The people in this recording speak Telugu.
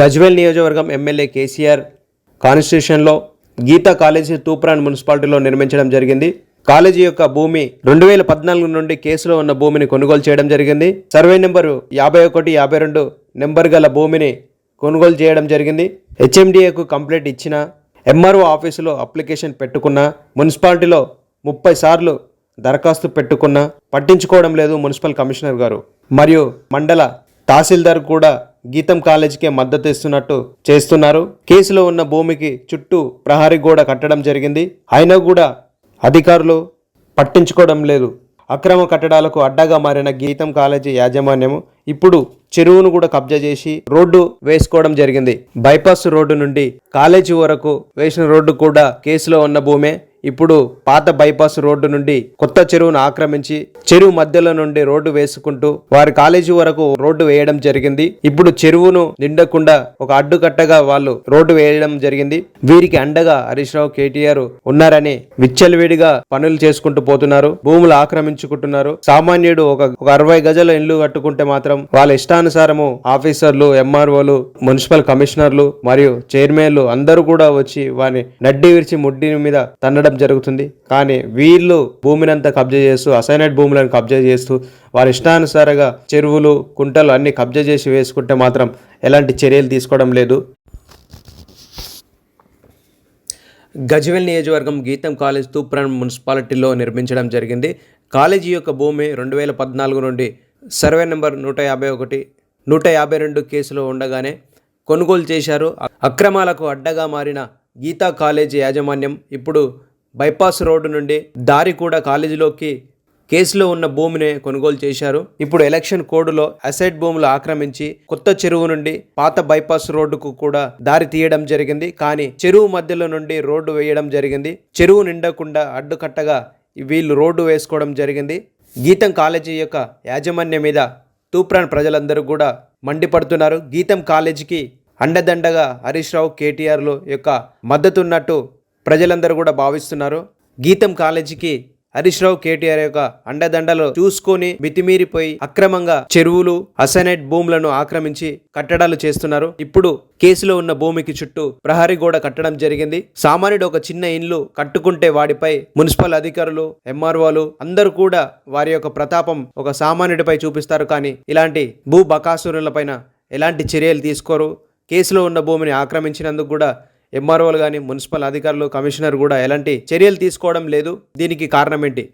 గజ్వేల్ నియోజకవర్గం ఎమ్మెల్యే కేసీఆర్ కాన్స్టిట్యూషన్లో గీతా కాలేజీ తూప్రాన్ మున్సిపాలిటీలో నిర్మించడం జరిగింది. కాలేజీ యొక్క భూమి రెండు వేల పద్నాలుగు నుండి కేసులో ఉన్న భూమిని కొనుగోలు చేయడం జరిగింది. సర్వే నెంబరు యాభై ఒకటి యాభై రెండు నెంబర్ గల భూమిని కొనుగోలు చేయడం జరిగింది. హెచ్ఎండిఏకు కంప్లైంట్ ఇచ్చిన ఎంఆర్ఓ ఆఫీసులో అప్లికేషన్ పెట్టుకున్న మున్సిపాలిటీలో ముప్పై సార్లు దరఖాస్తు పెట్టుకున్న పట్టించుకోవడం లేదు మున్సిపల్ కమిషనర్ గారు. మరియు మండల తహసీల్దార్ కూడా గీతం కాలేజీకే మద్దతు ఇస్తున్నట్టు చేస్తున్నారు. కేసులో ఉన్న భూమికి చుట్టూ ప్రహరీ గోడ కట్టడం జరిగింది. అయినా కూడా అధికారులు పట్టించుకోవడం లేదు. అక్రమ కట్టడాలకు అడ్డగా మారిన గీతం కాలేజీ యాజమాన్యము ఇప్పుడు చెరువును కూడా కబ్జా చేసి రోడ్డు వేసుకోవడం జరిగింది. బైపాస్ రోడ్డు నుండి కాలేజీ వరకు వేసిన రోడ్డు కూడా కేసులో ఉన్న భూమే. ఇప్పుడు పాత బైపాస్ రోడ్డు నుండి కొత్త చెరువును ఆక్రమించి చెరువు మధ్యలో నుండి రోడ్డు వేసుకుంటూ వారి కాలేజీ వరకు రోడ్డు వేయడం జరిగింది. ఇప్పుడు చెరువును నిండకుండా ఒక అడ్డుకట్టగా వాళ్ళు రోడ్డు వేయడం జరిగింది. వీరికి అండగా హరీష్ రావు కేటీఆర్ ఉన్నారని విచ్చలవిడిగా పనులు చేసుకుంటూ పోతున్నారు. భూములు ఆక్రమించుకుంటున్నారు. సామాన్యుడు ఒక ఒక అరవై గజల ఇల్లు కట్టుకుంటే మాత్రం వాళ్ళ ఇష్టానుసారము ఆఫీసర్లు ఎంఆర్ఓలు మున్సిపల్ కమిషనర్లు మరియు చైర్మన్లు అందరూ కూడా వచ్చి వారిని నడ్డి విరిచి ముడ్డి మీద తన్నడం జరుగుతుంది. కానీ వీళ్ళు భూమినంతా కబ్జా చేస్తూ అసైనట్ భూములను కబ్జా చేస్తూ వారి ఇష్టానుసారంగా చెరువులు కుంటలు అన్ని కబ్జా చేసి వేసుకుంటే మాత్రం ఎలాంటి చర్యలు తీసుకోవడం లేదు. గజ్వెల్ నియోజకవర్గం గీతం కాలేజ్ తూప్రాన్ మున్సిపాలిటీలో నిర్మించడం జరిగింది. కాలేజీ యొక్క భూమి రెండు వేల పద్నాలుగు నుండి సర్వే నెంబర్ నూట యాభై ఒకటి నూట యాభై రెండు కేసులో ఉండగానే కొనుగోలు చేశారు. అక్రమాలకు అడ్డగా మారిన గీతా కాలేజీ యాజమాన్యం ఇప్పుడు బైపాస్ రోడ్డు నుండి దారి కూడా కాలేజీలోకి కేసులో ఉన్న భూమిని కొనుగోలు చేశారు. ఇప్పుడు ఎలక్షన్ కోడ్లో అసైడ్ భూములు ఆక్రమించి కొత్త చెరువు నుండి పాత బైపాస్ రోడ్డుకు కూడా దారి తీయడం జరిగింది. కానీ చెరువు మధ్యలో నుండి రోడ్డు వేయడం జరిగింది. చెరువు నిండకుండా అడ్డుకట్టగా వీళ్ళు రోడ్డు వేసుకోవడం జరిగింది. గీతం కాలేజీ యొక్క యాజమాన్యం మీద తూప్రాన్ ప్రజలందరూ కూడా మండిపడుతున్నారు. గీతం కాలేజీకి అండదండగా హరీష్ రావు కేటీఆర్లు యొక్క మద్దతున్నట్టు ప్రజలందరూ కూడా భావిస్తున్నారు. గీతం కాలేజీకి హరీష్ రావు కేటీఆర్ యొక్క అండదండలు చూసుకొని మితిమీరిపోయి అక్రమంగా చెరువులు అసైనైట్ భూములను ఆక్రమించి కట్టడాలు చేస్తున్నారు. ఇప్పుడు కేసులో ఉన్న భూమికి చుట్టూ ప్రహరీ గోడ కట్టడం జరిగింది. సామాన్యుడు ఒక చిన్న ఇల్లు కట్టుకుంటే వాడిపై మున్సిపల్ అధికారులు ఎంఆర్ఓలు అందరూ కూడా వారి యొక్క ప్రతాపం ఒక సామాన్యుడిపై చూపిస్తారు. కానీ ఇలాంటి భూ బకాసురులపైన ఎలాంటి చర్యలు తీసుకోరు? కేసులో ఉన్న భూమిని ఆక్రమించినందుకు కూడా ఎంఆర్ఓలు కానీ మున్సిపల్ అధికారులు కమిషనర్ కూడా ఎలాంటి చర్యలు తీసుకోవడం లేదు. దీనికి కారణం ఏంటి?